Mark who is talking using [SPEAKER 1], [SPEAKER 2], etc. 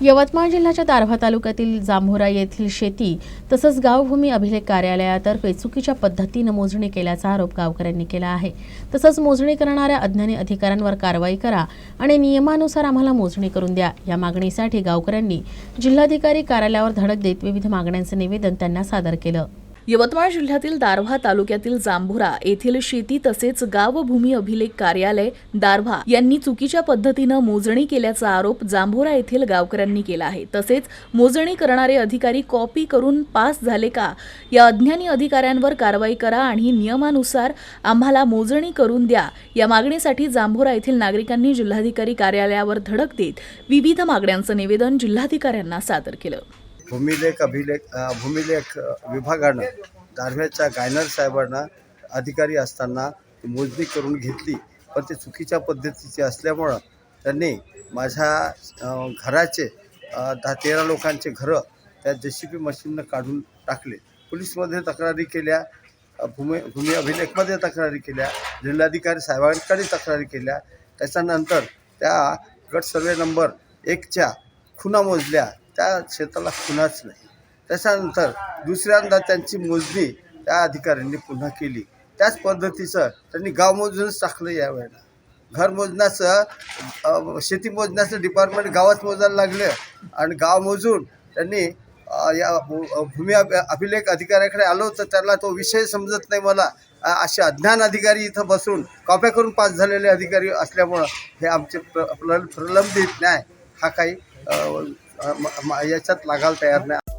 [SPEAKER 1] यवतमाळ जिल्ह्याच्या दारव्हा तालुक्यातील जांभोरा येथील शेती तसंच गावभूमी अभिलेख कार्यालयातर्फे चुकीच्या पद्धतीनं मोजणी केल्याचा आरोप गावकऱ्यांनी केला आहे. तसंच मोजणी करणाऱ्या अज्ञानी अधिकाऱ्यांवर कारवाई करा आणि नियमानुसार आम्हाला मोजणी करून द्या या मागणीसाठी गावकऱ्यांनी जिल्हाधिकारी कार्यालयावर धडक देत विविध मागण्यांचं निवेदन त्यांना सादर केलं.
[SPEAKER 2] यवतमाळ जिल्ह्यातील दारव्हा तालुक्यातील जांभुरा येथील शेती तसेच गावभूमी अभिलेख कार्यालय दारव्हा यांनी चुकीच्या पद्धतीनं मोजणी केल्याचा आरोप जांभुरा येथील गावकऱ्यांनी केला आहे. तसेच मोजणी करणारे अधिकारी कॉपी करून पास झाले का? या अज्ञानी अधिकाऱ्यांवर कारवाई करा आणि नियमानुसार आम्हाला मोजणी करून द्या. या मागणीसाठी जांभुरा येथील नागरिकांनी जिल्हाधिकारी कार्यालयावर धडक देत विविध मागण्यांचं निवेदन जिल्हाधिकाऱ्यांना सादर केलं.
[SPEAKER 3] भूमिलेख अभिलेख भूमिलेख विभागानं दारव्याच्या गायनर साहेबांना अधिकारी असताना मोजणी करून घेतली. पण ते चुकीच्या पद्धतीची असल्यामुळं त्यांनी माझ्या घराचे दहा तेरा लोकांचे घरं त्या जे सी पी मशीननं काढून टाकले. पोलीसमध्ये तक्रारी केल्या भूमी भूमी अभिलेखमध्ये तक्रारी केल्या जिल्हाधिकारी साहेबांकडे तक्रारी केल्या. त्याच्यानंतर त्या गट सर्वे नंबर एकच्या खुणा मोजल्या. त्या शेताला खुणाच नाही. त्याच्यानंतर दुसऱ्यांदा त्यांची मोजणी त्या अधिकाऱ्यांनी पुन्हा केली. त्याच पद्धतीचं त्यांनी गाव मोजूनच टाकलं यावेळेला घर मोजण्याचं शेती मोजण्याचं डिपार्टमेंट गावात मोजायला लागलं आणि गाव मोजून त्यांनी या भू- भूमी अभिलेख अधिकाऱ्याकडे आलो तर त्याला तो विषय समजत नाही मला. असे अज्ञान अधिकारी इथं बसून कॉप्या करून पास झालेले अधिकारी असल्यामुळं हे आमचे प्र प्रलंबित न्याय हा काही याच्यात लागायला तयार नाही.